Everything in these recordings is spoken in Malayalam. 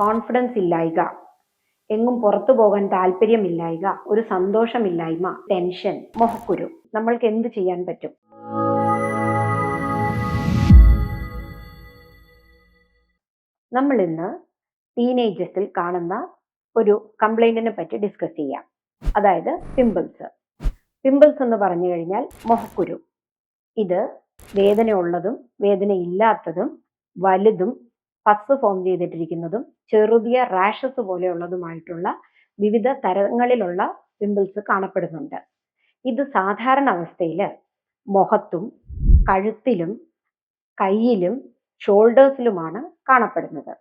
കോൺഫിഡൻസ് ഇല്ലായ്ക. എങ്ങും പുറത്തു പോകാൻ താല്പര്യമില്ലായ്ക. ഒരു സന്തോഷമില്ലായ്മ ടെൻഷൻ മൊഹക്കുരു. നമ്മൾക്ക് എന്ത് ചെയ്യാൻ പറ്റും? നമ്മൾ ഇന്ന് ടീനേജസിൽ കാണുന്ന ഒരു കംപ്ലൈന്റിനെ പറ്റി ഡിസ്കസ് ചെയ്യാം. അതായത് പിമ്പിൾസ് പിമ്പിൾസ് എന്ന് പറഞ്ഞു കഴിഞ്ഞാൽ മൊഹക്കുരു. ഇത് വേദനയുള്ളതും വേദന ഇല്ലാത്തതും വലുതും പസ് ഫോം ചെയ്തിട്ടിരിക്കുന്നതും ചെറുതിയ റാഷസ് പോലെയുള്ളതുമായിട്ടുള്ള വിവിധ തരങ്ങളിലുള്ള പിമ്പിൾസ് കാണപ്പെടുന്നുണ്ട്. ഇത് സാധാരണ അവസ്ഥയിൽ മുഖത്തും കഴുത്തിലും കയ്യിലും ഷോൾഡേഴ്സിലുമാണ് കാണപ്പെടുന്നത്.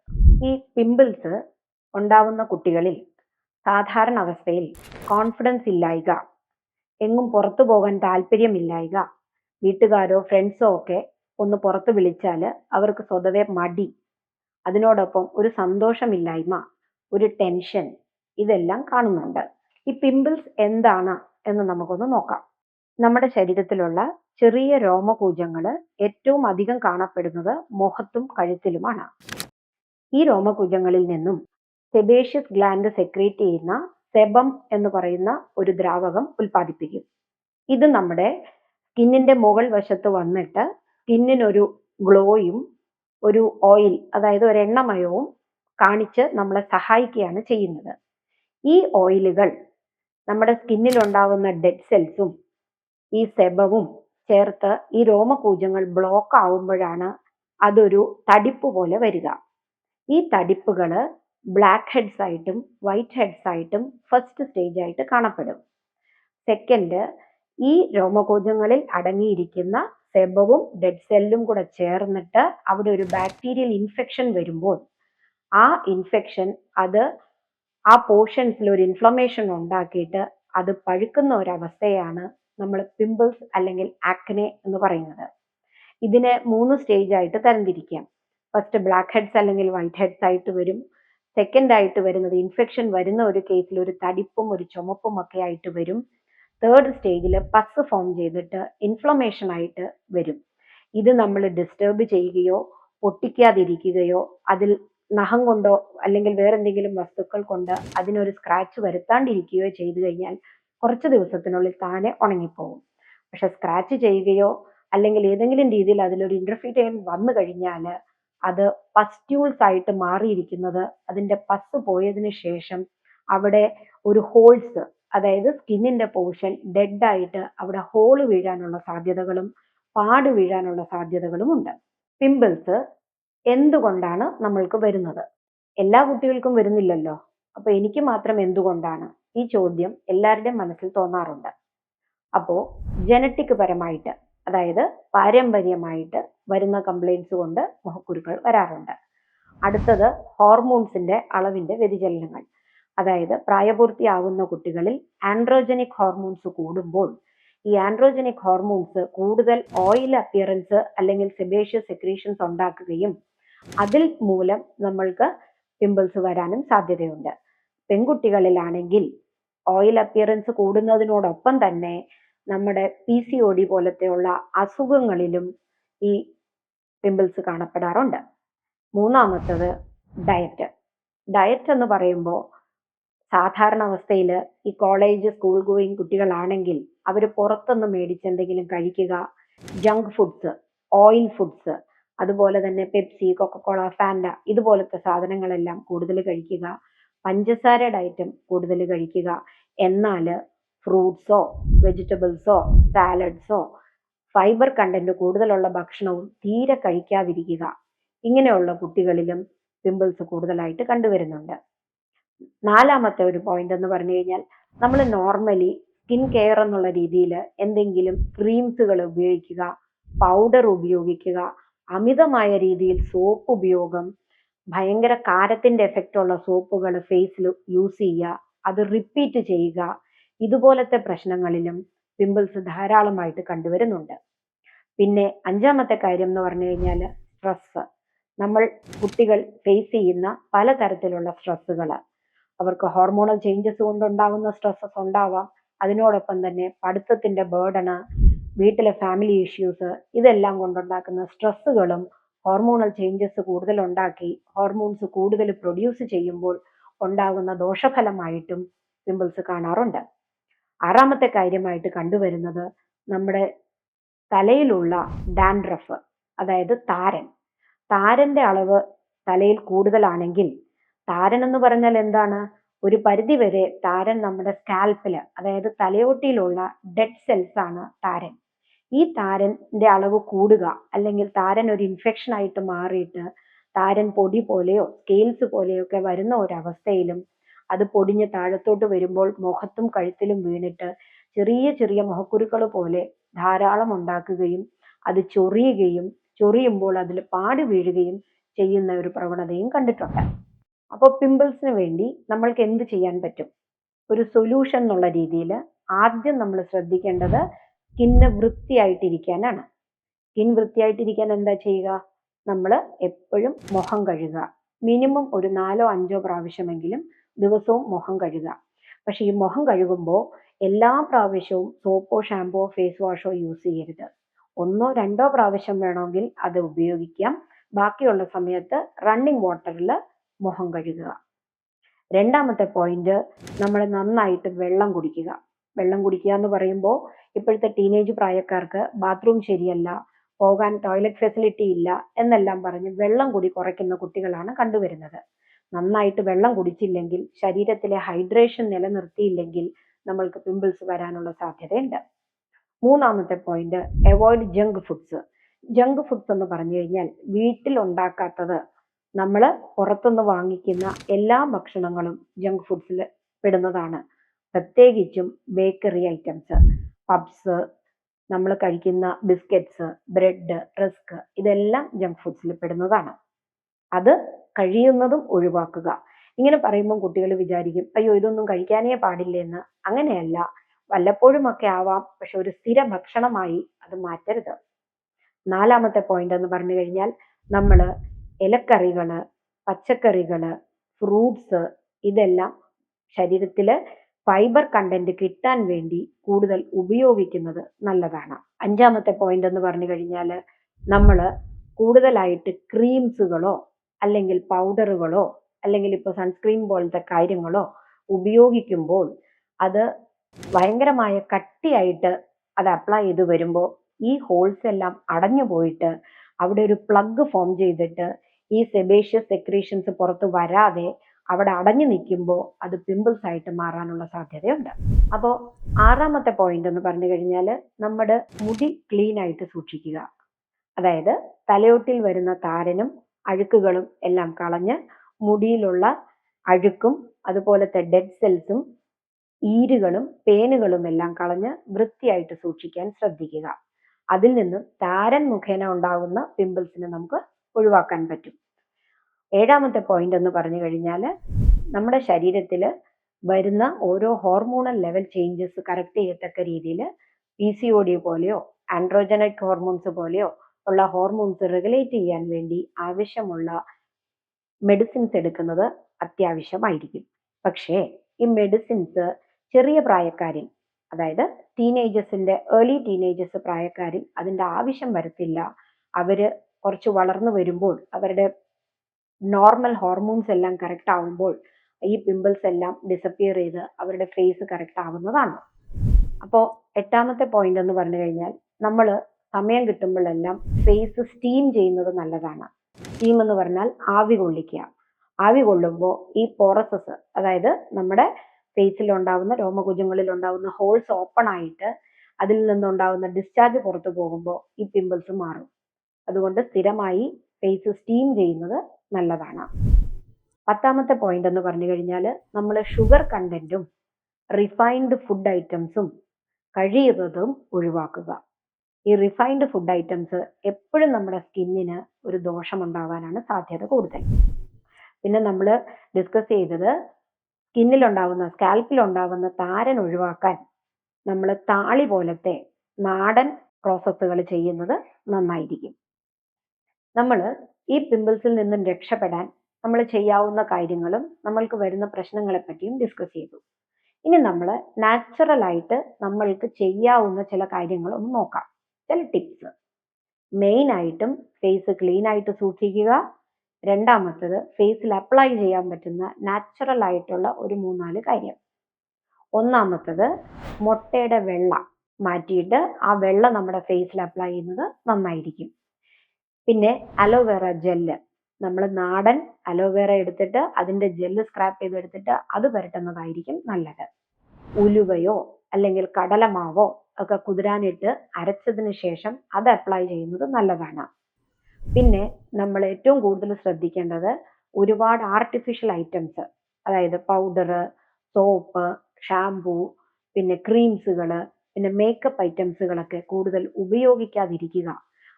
ഈ പിമ്പിൾസ് ഉണ്ടാവുന്ന കുട്ടികളിൽ സാധാരണ അവസ്ഥയിൽ കോൺഫിഡൻസ് ഇല്ലായ്ക എങ്ങും പുറത്തു പോകാൻ താല്പര്യമില്ലായ്ക വീട്ടുകാരോ ഫ്രണ്ട്സോ ഒക്കെ ഒന്ന് പുറത്ത് വിളിച്ചാൽ അവർക്ക് സ്വതവേ മടി. അതിനോടൊപ്പം ഒരു സന്തോഷമില്ലായ്മ ഒരു ടെൻഷൻ ഇതെല്ലാം കാണുന്നുണ്ട്. ഈ പിമ്പിൾസ് എന്താണ് എന്ന് നമുക്കൊന്ന് നോക്കാം. നമ്മുടെ ശരീരത്തിലുള്ള ചെറിയ രോമകൂജങ്ങൾ ഏറ്റവും അധികം കാണപ്പെടുന്നത് മുഖത്തും കഴുത്തിലുമാണ്. ഈ രോമകൂജങ്ങളിൽ നിന്നും സെബേഷ്യസ് ഗ്ലാൻഡ് സെക്രീറ്റ് ചെയ്യുന്ന സെബം എന്ന് പറയുന്ന ഒരു ദ്രാവകം ഉൽപ്പാദിപ്പിക്കും. ഇത് നമ്മുടെ സ്കിന്നിന്റെ മുകൾ വശത്ത് വന്നിട്ട് സ്കിന്നിനൊരു ഗ്ലോയും ഒരു ഓയിൽ അതായത് ഒരു എണ്ണമയവും കാണിച്ച് നമ്മളെ സഹായിക്കുകയാണ് ചെയ്യുന്നത്. ഈ ഓയിലുകൾ നമ്മുടെ സ്കിന്നിൽ ഉണ്ടാവുന്ന ഡെഡ് സെൽസും ഈ സെബവും ചേർത്ത് ഈ രോമകൂജങ്ങൾ ബ്ലോക്ക് ആവുമ്പോഴാണ് അതൊരു തടിപ്പ് പോലെ വരിക. ഈ തടിപ്പുകൾ ബ്ലാക്ക് ഹെഡ്സ് ആയിട്ടും വൈറ്റ് ഹെഡ്സ് ആയിട്ടും ഫസ്റ്റ് സ്റ്റേജ് ആയിട്ട് കാണപ്പെടും. സെക്കൻഡ് ഈ രോമകൂജങ്ങളിൽ അടങ്ങിയിരിക്കുന്ന സെബവും ഡെഡ് സെല്ലും കൂടെ ചേർന്നിട്ട് അവിടെ ഒരു ബാക്ടീരിയൽ ഇൻഫെക്ഷൻ വരുമ്പോൾ ആ ഇൻഫെക്ഷൻ അത് ആ പോർഷൻസിൽ ഒരു ഇൻഫ്ലമേഷൻ ഉണ്ടാക്കിയിട്ട് അത് പഴുക്കുന്ന ഒരവസ്ഥയാണ് നമ്മൾ പിമ്പിൾസ് അല്ലെങ്കിൽ ആക്നെ എന്ന് പറയുന്നത്. ഇതിനെ മൂന്ന് സ്റ്റേജ് ആയിട്ട് തരംതിരിക്കാം. ഫസ്റ്റ് ബ്ലാക്ക് ഹെഡ്സ് അല്ലെങ്കിൽ വൈറ്റ് ഹെഡ്സ് ആയിട്ട് വരും. സെക്കൻഡ് ആയിട്ട് വരുന്നത് ഇൻഫെക്ഷൻ വരുന്ന ഒരു കേസിൽ ഒരു തടിപ്പും ഒരു ചുമപ്പും ഒക്കെ ആയിട്ട് വരും. തേർഡ് സ്റ്റേജിൽ പസ് ഫോം ചെയ്തിട്ട് ഇൻഫ്ലമേഷൻ ആയിട്ട് വരും. ഇത് നമ്മൾ ഡിസ്റ്റർബ് ചെയ്യുകയോ പൊട്ടിക്കാതിരിക്കുകയോ അതിൽ നഖം കൊണ്ടോ അല്ലെങ്കിൽ വേറെ എന്തെങ്കിലും വസ്തുക്കൾ കൊണ്ട് അതിനൊരു സ്ക്രാച്ച് വരുത്താണ്ടിരിക്കുകയോ ചെയ്തു കഴിഞ്ഞാൽ കുറച്ച് ദിവസത്തിനുള്ളിൽ താനെ ഉണങ്ങിപ്പോകും പക്ഷെ സ്ക്രാച്ച് ചെയ്യുകയോ അല്ലെങ്കിൽ ഏതെങ്കിലും രീതിയിൽ അതിലൊരു ഇന്റർഫീരിയൻ വന്നു കഴിഞ്ഞാൽ അത് പസ്റ്റ്യൂൾസ് ആയിട്ട് മാറിയിരിക്കുന്നത് അതിന്റെ പസ് പോയതിനു ശേഷം അവിടെ ഒരു ഹോൾസ് അതായത് സ്കിന്നിന്റെ പോർഷൻ ഡെഡ് ആയിട്ട് അവിടെ ഹോൾ വീഴാനുള്ള സാധ്യതകളും പാട് വീഴാനുള്ള സാധ്യതകളും ഉണ്ട്. പിമ്പിൾസ് എന്തുകൊണ്ടാണ് നമ്മൾക്ക് വരുന്നത്? എല്ലാ കുട്ടികൾക്കും വരുന്നില്ലല്ലോ. അപ്പൊ എനിക്ക് മാത്രം എന്തുകൊണ്ടാണ്? ഈ ചോദ്യം എല്ലാവരുടെയും മനസ്സിൽ തോന്നാറുണ്ട്. അപ്പോ ജനറ്റിക് പരമായിട്ട് അതായത് പാരമ്പര്യമായിട്ട് വരുന്ന കംപ്ലൈൻസ് കൊണ്ട് മുഖക്കുരുക്കൾ വരാറുണ്ട്. അടുത്തത് ഹോർമോൺസിന്റെ അളവിന്റെ വ്യതിചലനങ്ങൾ. അതായത് പ്രായപൂർത്തിയാകുന്ന കുട്ടികളിൽ ആൻഡ്രോജനിക് ഹോർമോൺസ് കൂടുമ്പോൾ ഈ ആൻഡ്രോജനിക് ഹോർമോൺസ് കൂടുതൽ ഓയിൽ അപ്പിയറൻസ് അല്ലെങ്കിൽ സെബേഷ്യസ് സെക്രീഷൻസ് ഉണ്ടാക്കുകയും അതിൽ മൂലം നമ്മൾക്ക് പിമ്പിൾസ് വരാനും സാധ്യതയുണ്ട്. പെൺകുട്ടികളിലാണെങ്കിൽ ഓയിൽ അപ്പിയറൻസ് കൂടുന്നതിനോടൊപ്പം തന്നെ നമ്മുടെ പി സി ഒ ഡി പോലത്തെയുള്ള അസുഖങ്ങളിലും ഈ പിമ്പിൾസ് കാണപ്പെടാറുണ്ട്. മൂന്നാമത്തത് ഡയറ്റ് ഡയറ്റ് എന്ന് പറയുമ്പോൾ സാധാരണ അവസ്ഥയിൽ ഈ കോളേജ് സ്കൂൾ ഗോയിങ് കുട്ടികളാണെങ്കിൽ അവർ പുറത്തുനിന്ന് മേടിച്ച് എന്തെങ്കിലും കഴിക്കുക. ജങ്ക് ഫുഡ്സ് ഓയിൽ ഫുഡ്സ് അതുപോലെ തന്നെ പെപ്സി കൊക്കക്കോള ഫാൻഡ ഇതുപോലത്തെ സാധനങ്ങളെല്ലാം കൂടുതൽ കഴിക്കുക. പഞ്ചസാരയുടെ ഐറ്റം കൂടുതൽ കഴിക്കുക. എന്നാൽ ഫ്രൂട്ട്സോ വെജിറ്റബിൾസോ സാലഡ്സോ ഫൈബർ കണ്ടന്റ് കൂടുതലുള്ള ഭക്ഷണവും തീരെ കഴിക്കാതിരിക്കുക. ഇങ്ങനെയുള്ള കുട്ടികളിലും പിമ്പിൾസ് കൂടുതലായിട്ട് കണ്ടുവരുന്നുണ്ട്. നാലാമത്തെ ഒരു പോയിന്റ് എന്ന് പറഞ്ഞു കഴിഞ്ഞാൽ നമ്മൾ നോർമലി സ്കിൻ കെയർ എന്നുള്ള രീതിയിൽ എന്തെങ്കിലും ക്രീംസുകൾ ഉപയോഗിക്കുക പൗഡർ ഉപയോഗിക്കുക അമിതമായ രീതിയിൽ സോപ്പ് ഉപയോഗം ഭയങ്കര കാരത്തിന്റെ എഫക്റ്റ് ഉള്ള സോപ്പുകൾ ഫേസിൽ യൂസ് ചെയ്യുക അത് റിപ്പീറ്റ് ചെയ്യുക ഇതുപോലത്തെ പ്രശ്നങ്ങളിലും പിമ്പിൾസ് ധാരാളമായിട്ട് കണ്ടുവരുന്നുണ്ട്. പിന്നെ അഞ്ചാമത്തെ കാര്യം എന്ന് പറഞ്ഞു കഴിഞ്ഞാൽ സ്ട്രെസ് നമ്മൾ കുട്ടികൾ ഫേസ് ചെയ്യുന്ന പലതരത്തിലുള്ള സ്ട്രെസ്സുകൾ അവർക്ക് ഹോർമോണൽ ചേഞ്ചസ് കൊണ്ടുണ്ടാകുന്ന സ്ട്രെസ്സസ് ഉണ്ടാവാം. അതിനോടൊപ്പം തന്നെ പഠിത്തത്തിന്റെ ബേർഡന് വീട്ടിലെ ഫാമിലി ഇഷ്യൂസ് ഇതെല്ലാം കൊണ്ടുണ്ടാക്കുന്ന സ്ട്രെസ്സുകളും ഹോർമോണൽ ചേഞ്ചസ് കൂടുതൽ ഉണ്ടാക്കി ഹോർമോൺസ് കൂടുതൽ പ്രൊഡ്യൂസ് ചെയ്യുമ്പോൾ ഉണ്ടാകുന്ന ദോഷഫലമായിട്ടും പിമ്പിൾസ് കാണാറുണ്ട്. ആറാമത്തെ കാര്യമായിട്ട് കണ്ടുവരുന്നത് നമ്മുടെ തലയിലുള്ള ഡാൻഡ്രഫ് അതായത് താരൻ. താരന്റെ അളവ് തലയിൽ കൂടുതലാണെങ്കിൽ താരൻ എന്ന് പറഞ്ഞാൽ എന്താണ്? ഒരു പരിധി വരെ താരൻ നമ്മുടെ സ്കാൽപ്പിൽ അതായത് തലയോട്ടിയിലുള്ള ഡെഡ് സെൽസ് ആണ് താരൻ. ഈ താരന്റെ അളവ് കൂടുക അല്ലെങ്കിൽ താരൻ ഒരു ഇൻഫെക്ഷൻ ആയിട്ട് മാറിയിട്ട് താരൻ പൊടി പോലെയോ സ്കെയിൽസ് പോലെയോ ഒക്കെ വരുന്ന ഒരവസ്ഥയിലും അത് പൊടിഞ്ഞ് താഴത്തോട്ട് വരുമ്പോൾ മുഖത്തും കഴുത്തിലും വീണിട്ട് ചെറിയ ചെറിയ മുഖക്കുരുക്കൾ പോലെ ധാരാളം ഉണ്ടാക്കുകയും അത് ചൊറിയുകയും ചൊറിയുമ്പോൾ അതിൽ പാട് വീഴുകയും ചെയ്യുന്ന ഒരു പ്രവണതയും കണ്ടിട്ടുണ്ട്. അപ്പോൾ പിമ്പിൾസിന് വേണ്ടി നമ്മൾക്ക് എന്ത് ചെയ്യാൻ പറ്റും? ഒരു സൊല്യൂഷൻ എന്നുള്ള രീതിയിൽ ആദ്യം നമ്മൾ ശ്രദ്ധിക്കേണ്ടത് സ്കിന്ന് വൃത്തിയായിട്ടിരിക്കാനാണ്. സ്കിൻ വൃത്തിയായിട്ടിരിക്കാൻ എന്താ ചെയ്യുക? നമ്മൾ എപ്പോഴും മുഖം കഴുകുക. മിനിമം ഒരു നാലോ അഞ്ചോ പ്രാവശ്യമെങ്കിലും ദിവസവും മുഖം കഴുകുക. പക്ഷേ ഈ മുഖം കഴുകുമ്പോൾ എല്ലാ പ്രാവശ്യവും സോപ്പോ ഷാമ്പോ ഫേസ് വാഷോ യൂസ് ചെയ്യരുത്. ഒന്നോ രണ്ടോ പ്രാവശ്യം വേണമെങ്കിൽ അത് ഉപയോഗിക്കാം. ബാക്കിയുള്ള സമയത്ത് റണ്ണിങ് വാട്ടറിൽ മുഖം കഴുകുക. രണ്ടാമത്തെ പോയിന്റ് നമ്മൾ നന്നായിട്ട് വെള്ളം കുടിക്കുക. വെള്ളം കുടിക്കുക എന്ന് പറയുമ്പോൾ ഇപ്പോഴത്തെ ടീനേജ് പ്രായക്കാർക്ക് ബാത്റൂം ശരിയല്ല പോകാൻ ടോയ്ലറ്റ് ഫെസിലിറ്റി ഇല്ല എന്നെല്ലാം പറഞ്ഞ് വെള്ളം കുടി കുറയ്ക്കുന്ന കുട്ടികളാണ് കണ്ടുവരുന്നത്. നന്നായിട്ട് വെള്ളം കുടിച്ചില്ലെങ്കിൽ ശരീരത്തിലെ ഹൈഡ്രേഷൻ നിലനിർത്തിയില്ലെങ്കിൽ നമ്മൾക്ക് പിമ്പിൾസ് വരാനുള്ള സാധ്യതയുണ്ട്. മൂന്നാമത്തെ point avoid junk foods junk foods എന്ന് പറഞ്ഞു കഴിഞ്ഞാൽ വീട്ടിൽ ഉണ്ടാക്കാത്തത് നമ്മൾ പുറത്തുനിന്ന് വാങ്ങിക്കുന്ന എല്ലാ ഭക്ഷണങ്ങളും ജങ്ക് ഫുഡ്സിൽ പെടുന്നതാണ്. പ്രത്യേകിച്ചും ബേക്കറി ഐറ്റംസ് പബ്സ് നമ്മൾ കഴിക്കുന്ന ബിസ്ക്കറ്റ്സ് ബ്രെഡ് റസ്ക് ഇതെല്ലാം ജങ്ക് ഫുഡ്സിൽ പെടുന്നതാണ്. അത് കഴിയുന്നതും ഒഴിവാക്കുക. ഇങ്ങനെ പറയുമ്പോൾ കുട്ടികൾ വിചാരിക്കും അയ്യോ ഇതൊന്നും കഴിക്കാനേ പാടില്ലെന്ന് അങ്ങനെയല്ല. വല്ലപ്പോഴും ഒക്കെ ആവാം പക്ഷെ ഒരു സ്ഥിര ഭക്ഷണമായി അത് മാറ്റരുത്. നാലാമത്തെ പോയിന്റ് എന്ന് പറഞ്ഞു കഴിഞ്ഞാൽ നമ്മൾ ഇലക്കറികൾ പച്ചക്കറികൾ ഫ്രൂട്ട്സ് ഇതെല്ലാം ശരീരത്തിൽ ഫൈബർ കണ്ടന്റ് കിട്ടാൻ വേണ്ടി കൂടുതൽ ഉപയോഗിക്കുന്നത് നല്ലതാണ്. അഞ്ചാമത്തെ പോയിന്റ് എന്ന് പറഞ്ഞു കഴിഞ്ഞാൽ നമ്മൾ കൂടുതലായിട്ട് ക്രീംസുകളോ അല്ലെങ്കിൽ പൗഡറുകളോ അല്ലെങ്കിൽ ഇപ്പോൾ സൺസ്ക്രീൻ പോലത്തെ കാര്യങ്ങളോ ഉപയോഗിക്കുമ്പോൾ അത് ഭയങ്കരമായ കട്ടിയായിട്ട് അത് അപ്ലൈ ചെയ്ത് വരുമ്പോൾ ഈ ഹോൾസ് എല്ലാം അടഞ്ഞു പോയിട്ട് അവിടെ ഒരു പ്ലഗ് ഫോം ചെയ്തിട്ട് ഈ സെബേഷ്യസ് സെക്രീഷൻസ് പുറത്ത് വരാതെ അവിടെ അടഞ്ഞു നിൽക്കുമ്പോൾ അത് പിമ്പിൾസ് ആയിട്ട് മാറാനുള്ള സാധ്യതയുണ്ട്. അപ്പോൾ ആറാമത്തെ പോയിന്റ് എന്ന് പറഞ്ഞു കഴിഞ്ഞാൽ നമ്മുടെ മുടി ക്ലീൻ ആയിട്ട് സൂക്ഷിക്കുക. അതായത് തലയോട്ടിൽ വരുന്ന താരനും അഴുക്കുകളും എല്ലാം കളഞ്ഞ് മുടിയിലുള്ള അഴുക്കും അതുപോലത്തെ ഡെഡ് സെൽസും ഈരുകളും പേനുകളും എല്ലാം കളഞ്ഞ് വൃത്തിയായിട്ട് സൂക്ഷിക്കാൻ ശ്രദ്ധിക്കുക. അതിൽ നിന്നും താരൻ മുഖേന ഉണ്ടാകുന്ന പിമ്പിൾസിനെ നമുക്ക് ഒഴിവാക്കാൻ പറ്റും. ഏഴാമത്തെ പോയിന്റ് എന്ന് പറഞ്ഞു കഴിഞ്ഞാൽ നമ്മുടെ ശരീരത്തിൽ വരുന്ന ഓരോ ഹോർമോണൽ ലെവൽ ചേഞ്ചസ് കറക്റ്റ് ചെയ്യത്തക്ക രീതിയിൽ പി സി ഒ ഡി പോലെയോ ആൻഡ്രോജനിക് ഹോർമോൺസ് പോലെയോ ഉള്ള ഹോർമോൺസ് റെഗുലേറ്റ് ചെയ്യാൻ വേണ്ടി ആവശ്യമുള്ള മെഡിസിൻസ് എടുക്കുന്നത് അത്യാവശ്യമായിരിക്കും. പക്ഷേ ഈ മെഡിസിൻസ് ചെറിയ പ്രായക്കാരിൽ അതായത് ടീനേജേഴ്സിന്റെ ഏർലി ടീനേജേഴ്സ് പ്രായക്കാരിൽ അതിന്റെ ആവശ്യം വരത്തില്ല. അവർ കുറച്ച് വളർന്നു വരുമ്പോൾ അവരുടെ നോർമൽ ഹോർമോൺസ് എല്ലാം കറക്റ്റ് ആവുമ്പോൾ ഈ പിമ്പിൾസ് എല്ലാം ഡിസപ്പിയർ ചെയ്ത് അവരുടെ ഫേസ് കറക്റ്റ് ആവുന്നതാണ്. അപ്പോൾ എട്ടാമത്തെ പോയിന്റ് എന്ന് പറഞ്ഞു കഴിഞ്ഞാൽ നമ്മൾ സമയം കിട്ടുമ്പോഴെല്ലാം ഫേസ് സ്റ്റീം ചെയ്യുന്നത് നല്ലതാണ്. സ്റ്റീം എന്ന് പറഞ്ഞാൽ ആവി കൊള്ളിക്കുക. ആവി കൊള്ളുമ്പോൾ ഈ പോറസസ് അതായത് നമ്മുടെ ഫേസിൽ ഉണ്ടാവുന്ന രോമകുജങ്ങളിൽ ഉണ്ടാവുന്ന ഹോൾസ് ഓപ്പൺ ആയിട്ട് അതിൽ നിന്നുണ്ടാവുന്ന ഡിസ്ചാർജ് പുറത്തു പോകുമ്പോൾ ഈ പിമ്പിൾസ് മാറും. അതുകൊണ്ട് സ്ഥിരമായി ഫേസ് സ്റ്റീം ചെയ്യുന്നത് നല്ലതാണ്. പത്താമത്തെ പോയിന്റ് എന്ന് പറഞ്ഞു കഴിഞ്ഞാൽ നമ്മൾ ഷുഗർ കണ്ടന്റും റിഫൈൻഡ് ഫുഡ് ഐറ്റംസും കഴിയുന്നതും ഒഴിവാക്കുക. ഈ റിഫൈൻഡ് ഫുഡ് ഐറ്റംസ് എപ്പോഴും നമ്മുടെ സ്കിന്നിന് ഒരു ദോഷം ഉണ്ടാവാനാണ് സാധ്യത കൂടുതൽ. പിന്നെ നമ്മൾ ഡിസ്കസ് ചെയ്തത് സ്കാൽപ്പിൽ ഉണ്ടാവുന്ന താരൻ ഒഴിവാക്കാൻ നമ്മൾ താളി പോലത്തെ നാടൻ പ്രോസസ്സുകൾ ചെയ്യുന്നത് നന്നായിരിക്കും. നമ്മൾ ഈ പിമ്പിൾസിൽ നിന്നും രക്ഷപ്പെടാൻ നമ്മൾ ചെയ്യാവുന്ന കാര്യങ്ങളും നമ്മൾക്ക് വരുന്ന പ്രശ്നങ്ങളെ പറ്റിയും ഡിസ്കസ് ചെയ്തു. ഇനി നമ്മൾ നാച്ചുറൽ ആയിട്ട് നമ്മൾക്ക് ചെയ്യാവുന്ന ചില കാര്യങ്ങൾ ഒന്ന് നോക്കാം. ചില ടിപ്സ് മെയിൻ ആയിട്ടും ഫേസ് ക്ലീൻ ആയിട്ട് സൂക്ഷിക്കുക. രണ്ടാമത്തത് ഫേസിൽ അപ്ലൈ ചെയ്യാൻ പറ്റുന്ന നാച്ചുറൽ ആയിട്ടുള്ള ഒരു മൂന്നാൽ കാര്യം. ഒന്നാമത്തത് മുട്ടയുടെ വെള്ള മാറ്റിയിട്ട് ആ വെള്ള നമ്മുടെ ഫേസിൽ അപ്ലൈ ചെയ്യുന്നത് നന്നായിരിക്കും. പിന്നെ അലോവേറ ജെല്ല്. നമ്മൾ നാടൻ അലോവേറ എടുത്തിട്ട് അതിന്റെ ജെല്ല് സ്ക്രാപ്പ് ചെയ്തെടുത്തിട്ട് അത് പുരട്ടുന്നതായിരിക്കും നല്ലത്. ഉലുവയോ അല്ലെങ്കിൽ കടലമാവോ ഒക്കെ കുതിരാനിട്ട് അരച്ചതിന് ശേഷം അത് അപ്ലൈ ചെയ്യുന്നത് നല്ലതാണ്. പിന്നെ നമ്മൾ ഏറ്റവും കൂടുതൽ ശ്രദ്ധിക്കേണ്ടത് ഒരുപാട് ആർട്ടിഫിഷ്യൽ ഐറ്റംസ് അതായത് പൗഡർ സോപ്പ് ഷാംപൂ പിന്നെ ക്രീംസുകൾ പിന്നെ മേക്കപ്പ് ഐറ്റംസുകളൊക്കെ കൂടുതൽ ഉപയോഗിക്കാതിരിക്കുക.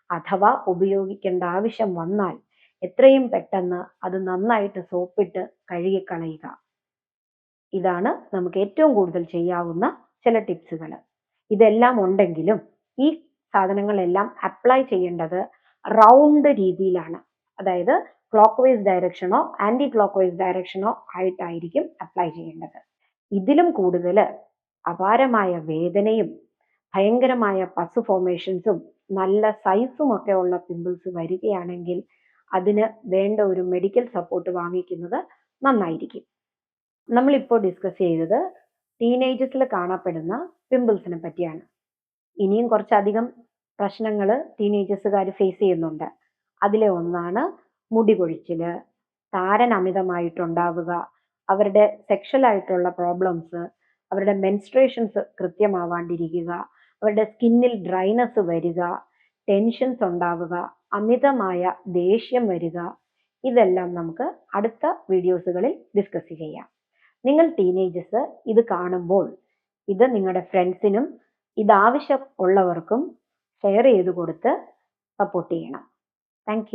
അഥവാ ഉപയോഗിക്കേണ്ട ആവശ്യം വന്നാൽ എത്രയും പെട്ടെന്ന് അത് നന്നായിട്ട് സോപ്പിട്ട് കഴുകിക്കളയുക. ഇതാണ് നമുക്ക് ഏറ്റവും കൂടുതൽ ചെയ്യാവുന്ന ചില ടിപ്സുകൾ. ഇതെല്ലാം ഉണ്ടെങ്കിലും ഈ സാധനങ്ങളെല്ലാം അപ്ലൈ ചെയ്യേണ്ടത് റൗണ്ട് രീതിയിലാണ്. അതായത് ക്ലോക്ക് വൈസ് ഡയറക്ഷനോ ആന്റി ക്ലോക്ക് വൈസ് ഡയറക്ഷനോ ആയിട്ടായിരിക്കും അപ്ലൈ ചെയ്യേണ്ടത്. ഇതിലും കൂടുതൽ അപാരമായ വേദനയും ഭയങ്കരമായ പസ് ഫോർമേഷൻസും നല്ല സൈസും ഒക്കെ ഉള്ള പിമ്പിൾസ് വരികയാണെങ്കിൽ അതിന് വേണ്ട ഒരു മെഡിക്കൽ സപ്പോർട്ട് വാങ്ങിക്കുന്നത് നന്നായിരിക്കും. നമ്മളിപ്പോൾ ഡിസ്കസ് ചെയ്തത് ടീനേജസിൽ കാണപ്പെടുന്ന പിമ്പിൾസിനെ പറ്റിയാണ്. ഇനിയും കുറച്ചധികം പ്രശ്നങ്ങൾ ടീനേജസുകാർ ഫേസ് ചെയ്യുന്നുണ്ട്. അതിലെ ഒന്നാണ് മുടി കൊഴിച്ചിൽ താരൻ അമിതമായിട്ടുണ്ടാവുക അവരുടെ സെക്ഷലായിട്ടുള്ള പ്രോബ്ലംസ് അവരുടെ മെൻസ്ട്രേഷൻസ് കൃത്യമാവാണ്ടിരിക്കുക അവരുടെ സ്കിന്നിൽ ഡ്രൈനസ് വരിക ടെൻഷൻസ് ഉണ്ടാവുക അമിതമായ ദേഷ്യം വരിക. ഇതെല്ലാം നമുക്ക് അടുത്ത വീഡിയോസുകളിൽ ഡിസ്കസ് ചെയ്യാം. നിങ്ങൾ ടീനേജസ് ഇത് കാണുമ്പോൾ ഇത് നിങ്ങളുടെ ഫ്രണ്ട്സിനും ഇതാവശ്യം ഉള്ളവർക്കും ഷെയർ ചെയ്ത് കൊടുത്ത് സപ്പോർട്ട് ചെയ്യണം. താങ്ക്